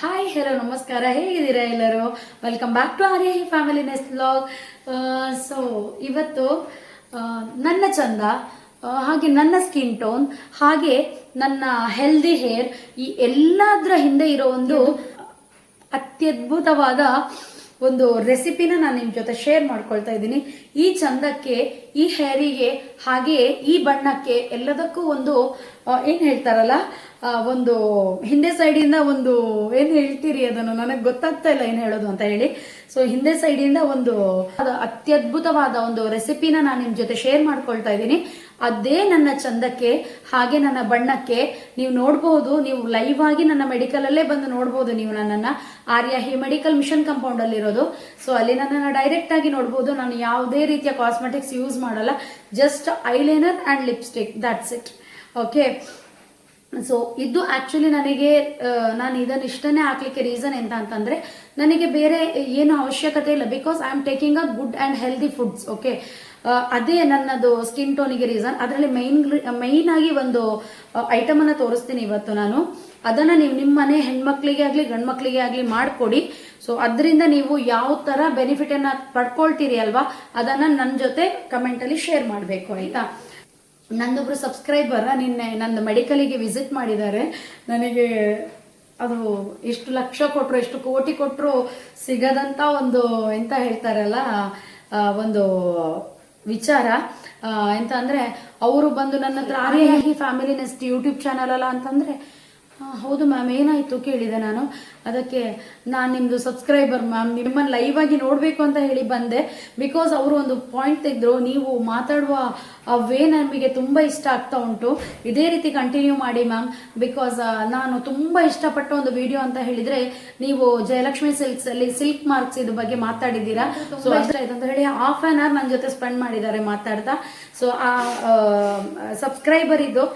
Hi hello ನಮಸ್ಕಾರ. ಹೇಗಿದ್ದೀರಾ ಎಲ್ಲರೂ? Welcome back to Arya family nest blog so ಇವತ್ತು ನನ್ನ ಚಂದ ಹಾಗೆ ನನ್ನ ಸ್ಕಿನ್ ಟೋನ್ ಹಾಗೆ ನನ್ನ ಹೆಲ್ದಿ ಹೇರ್ ಈ ಎಲ್ಲದರ ಹಿಂದೆ ಇರೋ ಒಂದು ಅತ್ಯದ್ಭುತವಾದ ಒಂದು ರೆಸಿಪಿನ ನಾನು ನಿಮ್ಮ ಜೊತೆ ಶೇರ್ ಮಾಡ್ಕೊಳ್ತಾ ಇದ್ದೀನಿ. ಈ ಚಂದಕ್ಕೆ, ಈ ಹೇರಿಗೆ ಹಾಗೆ ಈ ಬಣ್ಣಕ್ಕೆ ಎಲ್ಲದಕ್ಕೂ ಒಂದು ಏನು ಹೇಳ್ತಾರಲ್ಲ ಒಂದು ಹಿಂದೆ ಸೈಡಿಂದ ಒಂದು, ಏನು ಹೇಳ್ತೀರಿ ಅದನ್ನು? ನನಗೆ ಗೊತ್ತಾಗ್ತಾ ಇಲ್ಲ ಏನು ಹೇಳೋದು ಅಂತ ಹೇಳಿ. ಸೊ ಹಿಂದೆ ಸೈಡಿಂದ ಒಂದು ಅತ್ಯದ್ಭುತವಾದ ಒಂದು ರೆಸಿಪಿನ ನಾನು ನಿಮ್ಮ ಜೊತೆ ಶೇರ್ ಮಾಡ್ಕೊಳ್ತಾ ಇದ್ದೀನಿ. ಅದೇ ನನ್ನ ಚಂದಕ್ಕೆ, ಹಾಗೆ ನನ್ನ ಬಣ್ಣಕ್ಕೆ ನೀವು ನೋಡಬಹುದು ನೀವು ಲೈವ್ ಆಗಿ ನನ್ನ ಮೆಡಿಕಲ್ ಅಲ್ಲೇ ಬಂದು ನೋಡಬಹುದು ನೀವು ನನ್ನನ್ನ. ಆರ್ಯ ಹಿ ಮೆಡಿಕಲ್ ಮಿಷನ್ ಕಾಂಪೌಂಡ್ ಅಲ್ಲಿ ಇರೋದು ಸೊ ಅಲ್ಲಿ ನನ್ನನ್ನು ಡೈರೆಕ್ಟ್ ಆಗಿ ನೋಡಬಹುದು ನಾನು ಯಾವುದೇ ರೀತಿಯ ಕಾಸ್ಮೆಟಿಕ್ಸ್ ಯೂಸ್ ಮಾಡಲ್ಲ. Just eyeliner and lipstick that's it okay so ಇದು ಆಕ್ಚುಲಿ ನನಗೆ ನಾನು ಇದನ್ನು ಇಷ್ಟನೇ ಹಾಕ್ಲಿಕ್ಕೆ ರೀಸನ್ ಎಂತ ಅಂತಂದ್ರೆ, ನನಗೆ ಬೇರೆ ಏನು ಅವಶ್ಯಕತೆ ಇಲ್ಲ because I am taking a good and healthy foods okay ಅದೇ ನನ್ನದು ಸ್ಕಿನ್ ಟೋನಿಗೆ ರೀಸನ್ ಅದರಲ್ಲಿ ಮೈನ್ ಮೈನ್ ಆಗಿ ಒಂದು ಐಟಮನ್ನು ತೋರಿಸ್ತೀನಿ ಇವತ್ತು ನಾನು. ಅದನ್ನ ನೀವು ನಿಮ್ಮ ಮನೆ ಹೆಣ್ಮಕ್ಳಿಗೆ ಆಗಲಿ ಗಂಡು ಆಗಲಿ ಮಾಡಿಕೊಡಿ. ಸೊ ಅದರಿಂದ ನೀವು ಯಾವ ತರ ಬೆನಿಫಿಟ್ ಅನ್ನ ಪಡ್ಕೊಳ್ತೀರಿ ಅಲ್ವಾ? ಅದನ್ನ ನನ್ನ ಜೊತೆ ಕಮೆಂಟಲ್ಲಿ ಶೇರ್ ಮಾಡಬೇಕು, ಆಯ್ತಾ? ನಂದೊಬ್ರು ಸಬ್ಸ್ಕ್ರೈಬರ್ ನಿನ್ನೆ ನನ್ನ ಮೆಡಿಕಲಿಗೆ ವಿಸಿಟ್ ಮಾಡಿದ್ದಾರೆ. ನನಗೆ ಅದು ಎಷ್ಟು ಲಕ್ಷ ಕೊಟ್ಟರು ಎಷ್ಟು ಕೋಟಿ ಕೊಟ್ಟರು ಸಿಗದಂತ ಒಂದು ಎಂತ ಹೇಳ್ತಾರಲ್ಲ ಒಂದು ವಿಚಾರ. ಎಂತ ಅಂದ್ರೆ, ಅವರು ಬಂದು ನನ್ನ ಹತ್ರ Arya family nest YouTube channel ಅಲ್ಲ ಅಂತಂದ್ರೆ ಹೌದು ಮ್ಯಾಮ್ ಏನಾಯ್ತು ಕೇಳಿದೆ ನಾನು. ಅದಕ್ಕೆ ನಾನು ನಿಮ್ದು ಸಬ್ಸ್ಕ್ರೈಬರ್ ಮ್ಯಾಮ್ ನಿಮ್ಮನ್ನು ಲೈವ್ ಆಗಿ ನೋಡ್ಬೇಕು ಅಂತ ಹೇಳಿ ಬಂದೆ. ಬಿಕಾಸ್ ಅವರು ಒಂದು ಪಾಯಿಂಟ್ ತೆಗೆದ್ರು ನೀವು ಮಾತಾಡುವ ಆ ವೇ ನಮಗೆ ತುಂಬ ಇಷ್ಟ ಆಗ್ತಾ ಉಂಟು. ಇದೇ ರೀತಿ ಕಂಟಿನ್ಯೂ ಮಾಡಿ ಮ್ಯಾಮ್ ಬಿಕಾಸ್ ನಾನು ತುಂಬ ಇಷ್ಟಪಟ್ಟ ಒಂದು ವಿಡಿಯೋ ಅಂತ ಹೇಳಿದ್ರೆ ನೀವು ಜಯಲಕ್ಷ್ಮಿ ಸಿಲ್ಕ್ಸ್ ಅಲ್ಲಿ ಸಿಲ್ಕ್ ಮಾರ್ಕ್ಸ್ ಇದ್ರ ಬಗ್ಗೆ ಮಾತಾಡಿದ್ದೀರಾ? ಸೊ ಇಷ್ಟ ಆಯ್ತು ಅಂತ ಹೇಳಿ ಹಾಫ್ ಆನ್ ಅವರ್ ನನ್ನ ಜೊತೆ ಸ್ಪೆಂಡ್ ಮಾಡಿದ್ದಾರೆ ಮಾತಾಡ್ತಾ. ಸೊ ಆ ಸಬ್ಸ್ಕ್ರೈಬರ್ ಇದು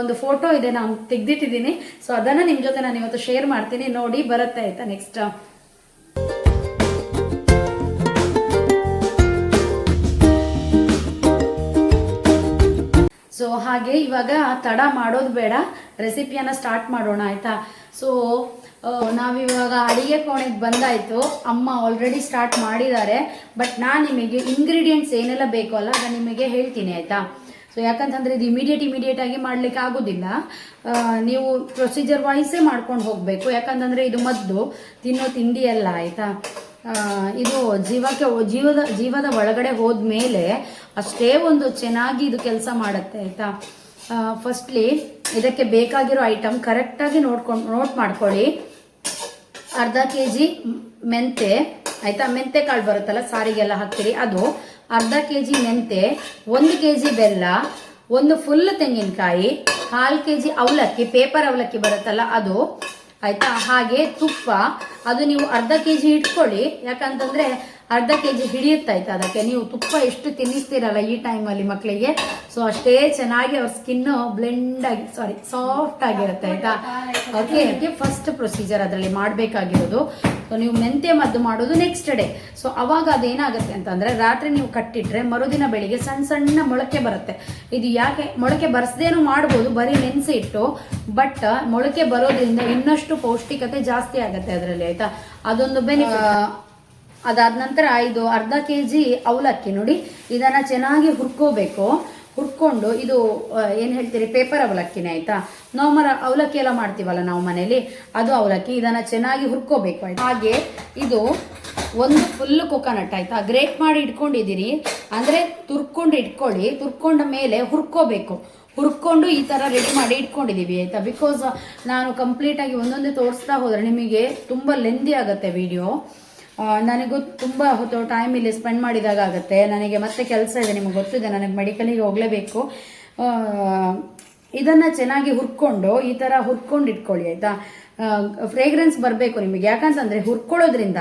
ಒಂದು ಫೋಟೋ ಇದೆ, ನಾನು ತೆಗ್ದಿಟ್ಟಿದ್ದೀನಿ. ಸೊ ಅದನ್ನ ನಿಮ್ ಜೊತೆ ನಾನು ಇವತ್ತು ಶೇರ್ ಮಾಡ್ತೀನಿ. ನೋಡಿ, ಬರುತ್ತೆ ಆಯ್ತಾ ನೆಕ್ಸ್ಟ್ ಸೊ ಹಾಗೆ ಇವಾಗ ತಡ ಮಾಡೋದು ಬೇಡ. ರೆಸಿಪಿಯನ್ನ ಸ್ಟಾರ್ಟ್ ಮಾಡೋಣ ಆಯ್ತಾ? ಸೊ ನಾವಿವಾಗ ಅಡಿಗೆ ಕೋಣೆಗೆ ಬಂದಾಯ್ತು. ಅಮ್ಮ ಆಲ್ರೆಡಿ ಸ್ಟಾರ್ಟ್ ಮಾಡಿದ್ದಾರೆ. ಬಟ್ ನಾನು ನಿಮಗೆ ಇಂಗ್ರೀಡಿಯೆಂಟ್ಸ್ ಏನೆಲ್ಲ ಬೇಕು ಅಲ್ಲ, ಅದನ್ನ ನಿಮಗೆ ಹೇಳ್ತೀನಿ ಆಯ್ತಾ? ಸೊ ಯಾಕಂತಂದ್ರೆ ಇದು ಇಮಿಡಿಯೇಟ್ ಇಮಿಡಿಯೇಟ್ ಆಗಿ ಮಾಡ್ಲಿಕ್ಕೆ ಆಗೋದಿಲ್ಲ. ನೀವು ಪ್ರೊಸೀಜರ್ ವೈಸೇ ಮಾಡ್ಕೊಂಡು ಹೋಗಬೇಕು. ಯಾಕಂತಂದ್ರೆ ಇದು ಮದ್ದು, ತಿನ್ನೋ ತಿಂಡಿ ಅಲ್ಲ ಆಯ್ತಾ? ಇದು ಜೀವಕ್ಕೆ ಜೀವದ ಜೀವದ ಒಳಗಡೆ ಹೋದ ಮೇಲೆ ಅಷ್ಟೇ ಒಂದು ಚೆನ್ನಾಗಿ ಇದು ಕೆಲಸ ಮಾಡುತ್ತೆ, ಆಯಿತಾ? ಫಸ್ಟ್ಲಿ ಇದಕ್ಕೆ ಬೇಕಾಗಿರೋ ಐಟಮ್ ಕರೆಕ್ಟಾಗಿ ನೋಡ್ಕೊಂಡು ನೋಟ್ ಮಾಡ್ಕೊಳ್ಳಿ. ಅರ್ಧ ಕೆ ಜಿ ಮೆಂತೆ, ಆಯಿತಾ? ಮೆಂತೆ ಕಾಳು ಬರುತ್ತಲ್ಲ, ಸಾರಿಗೆಲ್ಲ ಹಾಕ್ತೀರಿ. ಅದು ಅರ್ಧ ಕೆ ಜಿ ಮೆಂತೆ, ಒಂದು ಕೆ ಜಿ ಬೆಲ್ಲ, ಒಂದು ಫುಲ್ ತೆಂಗಿನಕಾಯಿ ಕಾಲು ಕೆ ಜಿ ಅವಲಕ್ಕಿ ಪೇಪರ್ ಅವಲಕ್ಕಿ ಬರುತ್ತಲ್ಲ ಅದು. ಆಯಿತಾ? ಹಾಗೆ ತುಪ್ಪ. ಅದು ನೀವು ಅರ್ಧ ಕೆ ಜಿ ಇಟ್ಕೊಳ್ಳಿ. ಯಾಕಂತಂದ್ರೆ ಅರ್ಧ ಕೆ ಜಿ ಹಿಡಿಯುತ್ತಾಯ್ತು ಅದಕ್ಕೆ ನೀವು ತುಪ್ಪ ಎಷ್ಟು ತಿನ್ನಿಸ್ತೀರಲ್ಲ ಈ ಟೈಮಲ್ಲಿ ಮಕ್ಕಳಿಗೆ ಸೊ ಅಷ್ಟೇ ಚೆನ್ನಾಗಿ ಅವ್ರ ಸ್ಕಿನ್ ಬ್ಲೆಂಡ್ ಆಗಿ ಸಾರಿ ಸಾಫ್ಟ್ ಆಗಿರುತ್ತೆ ಆಯ್ತಾ? ಓಕೆ ಫಸ್ಟ್ ಪ್ರೊಸೀಜರ್ ಅದರಲ್ಲಿ ಮಾಡಬೇಕಾಗಿರೋದು. ಸೊ ನೀವು ಮೆಂತೆ ಮದ್ದು ಮಾಡೋದು ನೆಕ್ಸ್ಟ್ ಡೇ ಸೊ ಅವಾಗ ಅದೇನಾಗುತ್ತೆ ಅಂತಂದ್ರೆ, ರಾತ್ರಿ ನೀವು ಕಟ್ಟಿಟ್ರೆ ಮರುದಿನ ಬೆಳಿಗ್ಗೆ ಸಣ್ಣ ಸಣ್ಣ ಮೊಳಕೆ ಬರುತ್ತೆ. ಇದು ಯಾಕೆ, ಮೊಳಕೆ ಬರ್ಸ್ದೇನು ಮಾಡ್ಬೋದು, ಬರೀ ನೆನೆಸಿ ಇಟ್ಟು ಬಟ್ ಮೊಳಕೆ ಬರೋದ್ರಿಂದ ಇನ್ನಷ್ಟು ಪೌಷ್ಟಿಕತೆ ಜಾಸ್ತಿ ಆಗುತ್ತೆ ಅದರಲ್ಲಿ, ಆಯ್ತಾ? ಅದೊಂದು ಬೆನಿಫಿಟ್ ಅದಾದ ನಂತರ ಇದು ಅರ್ಧ ಕೆ ಜಿ ಅವಲಕ್ಕಿ ನೋಡಿ. ಇದನ್ನ ಚೆನ್ನಾಗಿ ಹುರ್ಕೋಬೇಕು. ಹುರ್ಕೊಂಡು ಇದು ಏನು ಹೇಳ್ತೀರಿ ಪೇಪರ್ ಅವಲಕ್ಕಿನೇ ಆಯ್ತಾ? ನಾರ್ಮಲ್ ಅವಲಕ್ಕಿ ಎಲ್ಲ ಮಾಡ್ತೀವಲ್ಲ ನಾವು ಮನೇಲಿ? ಅದು ಅವಲಕ್ಕಿ, ಇದನ್ನ ಚೆನ್ನಾಗಿ ಹುರ್ಕೋಬೇಕು ಆಯ್ತಾ? ಹಾಗೆ ಇದು ಒಂದು ಫುಲ್ ಕೊಕೊನಟ್ ಆಯ್ತಾ? ಗ್ರೇಟ್ ಮಾಡಿ ಇಟ್ಕೊಂಡಿದ್ದೀರಿ. ಅಂದ್ರೆ ತುರ್ಕೊಂಡು ಇಟ್ಕೊಳ್ಳಿ. ತುರ್ಕೊಂಡ ಮೇಲೆ ಹುರ್ಕೋಬೇಕು. ಹುರ್ಕೊಂಡು ಈ ತರ ರೆಡಿ ಮಾಡಿ ಇಟ್ಕೊಂಡಿದೀವಿ ಆಯ್ತಾ? ಬಿಕಾಸ್ ನಾನು ಕಂಪ್ಲೀಟ್ ಆಗಿ ಒಂದೊಂದೇ ತೋರಿಸ್ತಾ ಹೋದರೆ ನಿಮಗೆ ತುಂಬಾ ಲೆಂದಿ ಆಗುತ್ತೆ ವಿಡಿಯೋ ನನಗೂ ತುಂಬ ಹೊತ್ತು ಟೈಮ್ ಇಲ್ಲಿ ಸ್ಪೆಂಡ್ ಮಾಡಿದಾಗ ಆಗುತ್ತೆ. ನನಗೆ ಮತ್ತೆ ಕೆಲಸ ಇದೆ, ನಿಮಗೆ ಗೊತ್ತಿದೆ, ನನಗೆ ಮೆಡಿಕಲಿಗೆ ಹೋಗಲೇಬೇಕು. ಇದನ್ನು ಚೆನ್ನಾಗಿ ಹುರ್ಕೊಂಡು, ಈ ಥರ ಹುರ್ಕೊಂಡು ಇಟ್ಕೊಳ್ಳಿ, ಆಯಿತಾ? ಫ್ರೇಗ್ರೆನ್ಸ್ ಬರಬೇಕು ನಿಮಗೆ. ಯಾಕಂತಂದ್ರೆ ಹುರ್ಕೊಳ್ಳೋದ್ರಿಂದ